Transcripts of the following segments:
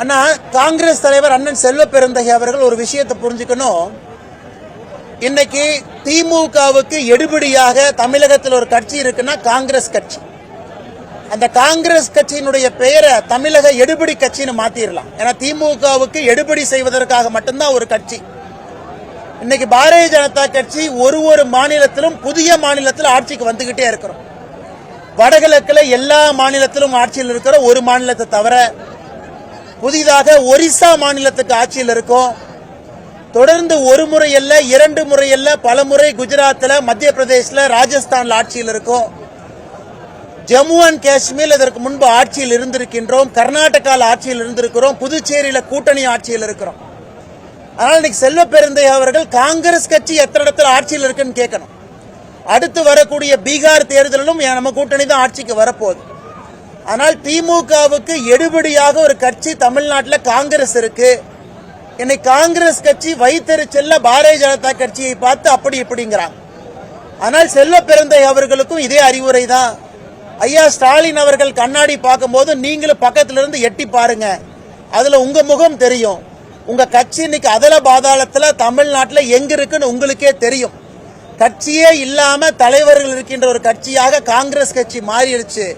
ஆனால் காங்கிரஸ் தலைவர் அண்ணன் செல்வ பெருந்தகை அவர்கள் ஒரு விஷயத்தை புரிஞ்சுக்கணும். இன்னைக்கு திமுகவுக்கு எடுபடியாக தமிழகத்தில் ஒரு கட்சி இருக்குன்னா காங்கிரஸ் கட்சி. அந்த காங்கிரஸ் கட்சியினுடைய பெயரை தமிழக எடுபடி கட்சின்னு மாத்திரலாம். ஏன்னா திமுகவுக்கு எடுபடி செய்வதற்காக மட்டும்தான் ஒரு கட்சி. இன்னைக்கு பாரதிய ஜனதா கட்சி ஒரு ஒரு மாநிலத்திலும் புதிய மாநிலத்தில் ஆட்சிக்கு வந்துகிட்டே இருக்கிறோம். வடகிழக்கில் எல்லா மாநிலத்திலும் ஆட்சியில் இருக்கிற ஒரு மாநிலத்தை தவிர புதிதாக ஒரிசா மாநிலத்துக்கு ஆட்சியில் இருக்கும். தொடர்ந்து ஒரு முறை அல்ல இரண்டு முறை அல்ல பல முறை குஜராத்தில் மத்திய பிரதேசில் ராஜஸ்தான்ல ஆட்சியில் இருக்கும். ஜம்மு அண்ட் காஷ்மீர் இதற்கு முன்பு ஆட்சியில் இருந்திருக்கின்றோம். கர்நாடகாவில் ஆட்சியில் இருந்திருக்கிறோம். புதுச்சேரியில் கூட்டணி ஆட்சியில் இருக்கிறோம். அதனால் இன்னைக்கு செல்வ பெருந்தை அவர்கள் காங்கிரஸ் கட்சி எத்தனை இடத்துல ஆட்சியில் இருக்குன்னு கேட்கணும். அடுத்து வரக்கூடிய பீகார் தேர்தலிலும் நம்ம கூட்டணி தான் ஆட்சிக்கு வரப்போகுது. ஆனால் திமுகவுக்கு எடுபடியாக ஒரு கட்சி தமிழ்நாட்டில் காங்கிரஸ் இருக்கு. என்னை காங்கிரஸ் கட்சி வைத்தறிச்சல்ல பாரதிய ஜனதா கட்சியை பார்த்து அப்படி இப்படிங்கிறாங்க. ஆனால் செல்ல பிறந்தை அவர்களுக்கும் இதே அறிவுரை தான். ஐயா ஸ்டாலின் அவர்கள் கண்ணாடி பார்க்கும்போது நீங்களும் பக்கத்திலிருந்து எட்டி பாருங்க. அதுல உங்க முகம் தெரியும். உங்க கட்சி இன்னைக்கு அதல பாதாளத்துல தமிழ்நாட்டில் எங்க இருக்குன்னு உங்களுக்கே தெரியும். கட்சியே இல்லாம தலைவர்கள் இருக்கின்ற ஒரு கட்சியாக காங்கிரஸ் கட்சி மாறிடுச்சு.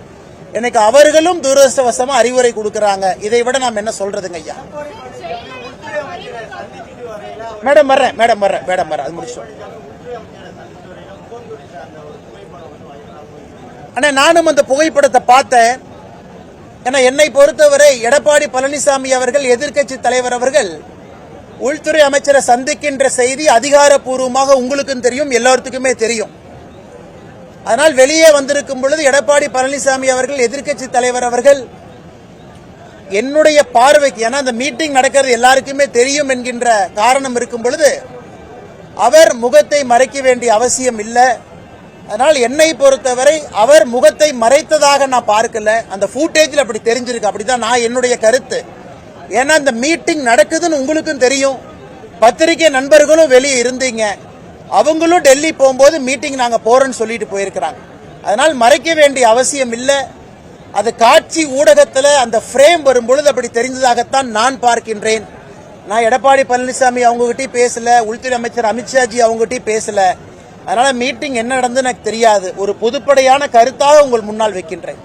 இன்னைக்கு அவர்களும் துரதிருஷ்டவசமா அறிவுரை கொடுக்கறாங்க. இதை விட நாம் என்ன சொல்றதுங்க ஐயா? மேடம் வர்றேன் மேடம் வர்றேன் மேடம் வர்றேன். அது முடிச்சோம் அண்ணா நானும் அந்த புகைப்படத்தை பார்த்தேன். ஏன்னா என்னை பொறுத்தவரை எடப்பாடி பழனிசாமி அவர்கள் எதிர்க்கட்சி தலைவர் அவர்கள் உள்துறை அமைச்சரை சந்திக்கின்ற செய்தி அதிகாரப்பூர்வமாக உங்களுக்கும் தெரியும் எல்லாத்துக்குமே தெரியும். அதனால் வெளியே வந்திருக்கும் பொழுது எடப்பாடி பழனிசாமி அவர்கள் எதிர்க்கட்சி தலைவர் அவர்கள் என்னுடைய பார்வைக்கு ஏன்னா அந்த மீட்டிங் நடக்கிறது எல்லாருக்குமே தெரியும் என்கின்ற காரணம் இருக்கும் பொழுது அவர் முகத்தை மறைக்க வேண்டிய அவசியம் இல்லை. அதனால் என்னை பொறுத்தவரை அவர் முகத்தை மறைத்ததாக நான் பார்க்கல. அந்த ஃபூட்டேஜில் அப்படி தெரிஞ்சிருக்கு. அப்படிதான் நான் என்னுடைய கருத்து. ஏன்னா இந்த மீட்டிங் நடக்குதுன்னு உங்களுக்கும் தெரியும். பத்திரிகை நண்பர்களும் வெளியே இருந்தீங்க. அவங்களும் டெல்லி போகும்போது மீட்டிங் நாங்கள் போகிறோன்னு சொல்லிட்டு போயிருக்கிறாங்க. அதனால் மறைக்க வேண்டிய அவசியம் இல்லை. அது காட்சி ஊடகத்தில் அந்த ஃப்ரேம் வரும்பொழுது அப்படி தெரிந்ததாகத்தான் நான் பார்க்கின்றேன். நான் எடப்பாடி பழனிசாமி அவங்ககிட்டயும் பேசல உள்துறை அமைச்சர் அமித்ஷாஜி அவங்ககிட்டயும் பேசல. அதனால மீட்டிங் என்ன நடந்து எனக்கு தெரியாது. ஒரு பொதுப்படையான கருத்தாக உங்கள் முன்னால் வைக்கின்றேன்.